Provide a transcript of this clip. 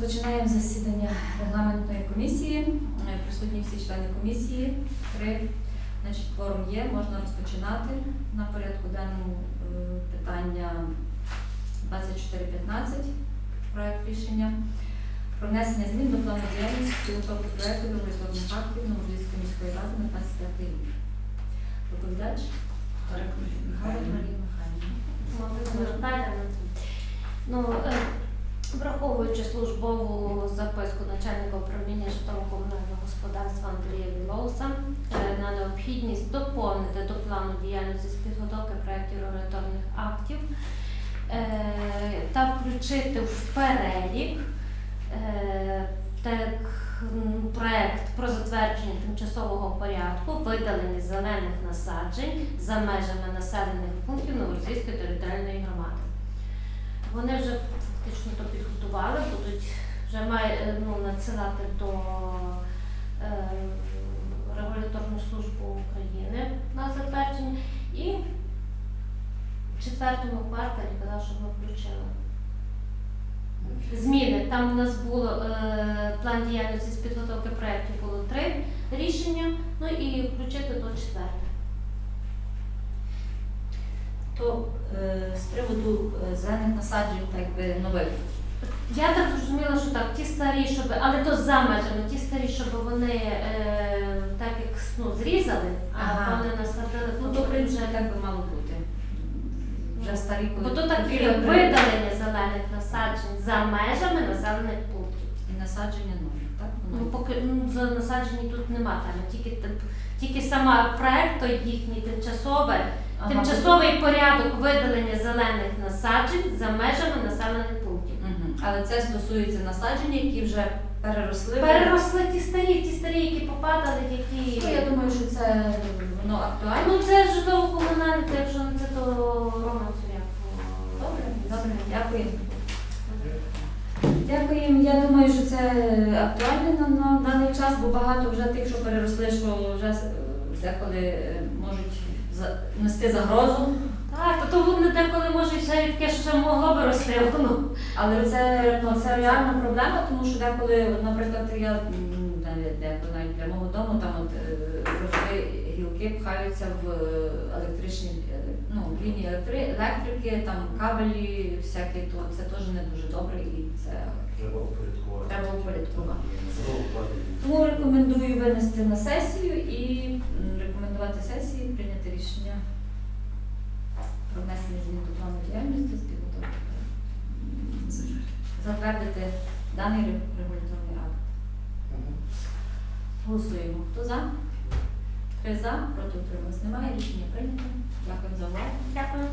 Розпочинаємо засідання регламентної комісії. Е, Присутні всі члени комісії. Три. Значить, кворум є, можна розпочинати. На порядку денному е, питання 2415, проект рішення про внесення змін до плану діяльності підготовки проекту регуляторних актів Новолівської міської ради на 25 рік. Доповідач Михайло Марія Михайлівна. Враховуючи службову записку начальника управління житлово-комунального господарства Андрія Білоуса е, на необхідність доповнити до плану діяльності з підготовки проєктів регуляторних актів е, та включити в перелік е, так, м, проект про затвердження тимчасового порядку видалення зелених насаджень за межами населених пунктів Новорозійської територіальної громади. Вони вже вже має ну, надсилати до е, регуляторну службу України на затвердження і в четвертому кварталі казав, що ми включили. Зміни. Там у нас було е, план діяльності з підготовки проєктів було три рішення, ну і включити до четвертого. То е, з приводу е, зелених насаджень, так би нових. Я так зрозуміла, що так, ті старі, щоб, але то за межами, ті старі, щоб вони е, так як ну, зрізали, а Ага. вони насадили. Ну, то, в принципі, так би мало бути. Вже старі, коли Бо то таке потрібно видалення зелених насаджень за межами населених пунктів. І насадження нових, так? Ну, Воно поки ну, за насаджені тут нема теми, тільки, тип- тільки сама проект, той їхній тимчасовий, Ага, тимчасовий порядок видалення зелених насаджень за межами населених пунктів. Але це стосується насаджень, які вже переросли. Переросли ті старі, ті старі, які попадали, які. Ну, я думаю, що це воно актуально. Ну це житлово комунальне, це якщо не це, то Роман Цуряк. Добре, добре, дякую. Дякуємо. Я думаю, що це актуально на, на даний час, бо багато вже тих, що переросли, що вже деколи е, можуть за- нести загрозу. Так, то, то вони деколи може ще таке, що ще могло би рости, а воно. Але це, ну, це реальна проблема, тому що деколи, наприклад, я м, навіть деколи навіть для мого дому там от е, завжди гілки пхаються в е, електричні е, ну, лінії електри, електрики, там кабелі всякі, то це теж не дуже добре і це Треба упорядкувати. Треба упорядкувати. Тому рекомендую винести на сесію Затвердити даний регуляторний акт. Голосуємо. Хто за? Три за, проти утрималось немає. Рішення прийнято. Дякую за увагу. Дякую.